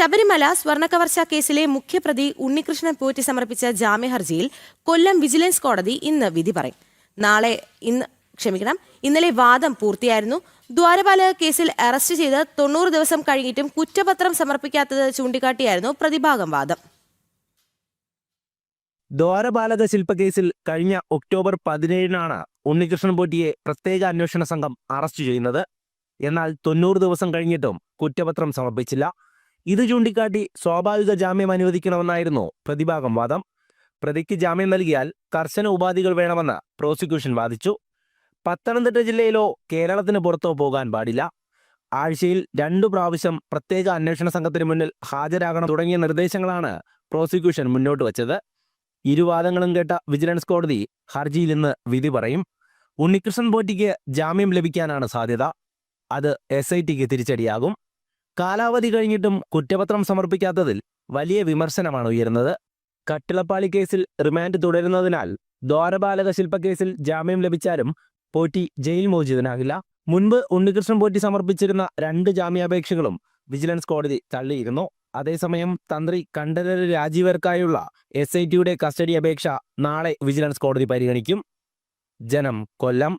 ശബരിമല സ്വർണക്കവർച്ച കേസിലെ മുഖ്യപ്രതി ഉണ്ണികൃഷ്ണൻ പോറ്റി സമർപ്പിച്ച ജാമ്യഹർജിയിൽ കൊല്ലം വിജിലൻസ് കോടതി ഇന്ന് വിധി പറയും. നാളെ ഇന്ന് ക്ഷമിക്കണം ഇന്നലെ വാദം പൂർത്തിയായിരുന്നു. ദ്വാരപാലക കേസിൽ അറസ്റ്റ് ചെയ്ത് തൊണ്ണൂറ് ദിവസം കഴിഞ്ഞിട്ടും കുറ്റപത്രം സമർപ്പിക്കാത്തത് ചൂണ്ടിക്കാട്ടിയായിരുന്നു പ്രതിഭാഗം വാദം. ദ്വാരപാലക ശില്പക്കേസിൽ കഴിഞ്ഞ ഒക്ടോബർ പതിനേഴിനാണ് ഉണ്ണികൃഷ്ണൻ പോറ്റിയെ പ്രത്യേക അന്വേഷണ സംഘം അറസ്റ്റ് ചെയ്യുന്നത്. എന്നാൽ തൊണ്ണൂറ് ദിവസം കഴിഞ്ഞിട്ടും കുറ്റപത്രം സമർപ്പിച്ചില്ല. ഇത് ചൂണ്ടിക്കാട്ടി സ്വാഭാവിക ജാമ്യം അനുവദിക്കണമെന്നായിരുന്നു പ്രതിഭാഗം വാദം. പ്രതിക്ക് ജാമ്യം നൽകിയാൽ കർശന ഉപാധികൾ വേണമെന്ന് പ്രോസിക്യൂഷൻ വാദിച്ചു. പത്തനംതിട്ട ജില്ലയിലോ കേരളത്തിന് പുറത്തോ പോകാൻ പാടില്ല. ആഴ്ചയിൽ രണ്ടു പ്രാവശ്യം പ്രത്യേക അന്വേഷണ സംഘത്തിന് മുന്നിൽ ഹാജരാകണം തുടങ്ങിയ നിർദ്ദേശങ്ങളാണ് പ്രോസിക്യൂഷൻ മുന്നോട്ട് വച്ചത്. ഇരുവാദങ്ങളും കേട്ട വിജിലൻസ് കോടതി ഹർജിയിൽ ഇന്ന് വിധി പറയും. ഉണ്ണികൃഷ്ണൻ പോറ്റിക്ക് ജാമ്യം ലഭിക്കാനാണ് സാധ്യത. അത് എസ് ഐ ടിക്ക് തിരിച്ചടിയാകും. കാലാവധി കഴിഞ്ഞിട്ടും കുറ്റപത്രം സമർപ്പിക്കാത്തതിൽ വലിയ വിമർശനമാണ് ഉയരുന്നത്. കട്ടിളപ്പാളി കേസിൽ റിമാൻഡ് തുടരുന്നതിനാൽ ദ്വാരപാലക ശില്പക്കേസിൽ ജാമ്യം ലഭിച്ചാലും പോറ്റി ജയിൽ മോചിതനാകില്ല. മുൻപ് ഉണ്ണികൃഷ്ണൻ പോറ്റി സമർപ്പിച്ചിരുന്ന രണ്ട് ജാമ്യാപേക്ഷകളും വിജിലൻസ് കോടതി തള്ളിയിരുന്നു. അതേസമയം തന്ത്രി കണ്ഠരര് രാജീവർക്കായുള്ള എസ് ഐ ടിയുടെ കസ്റ്റഡി അപേക്ഷ നാളെ വിജിലൻസ് കോടതി പരിഗണിക്കും. ജനം കൊല്ലം.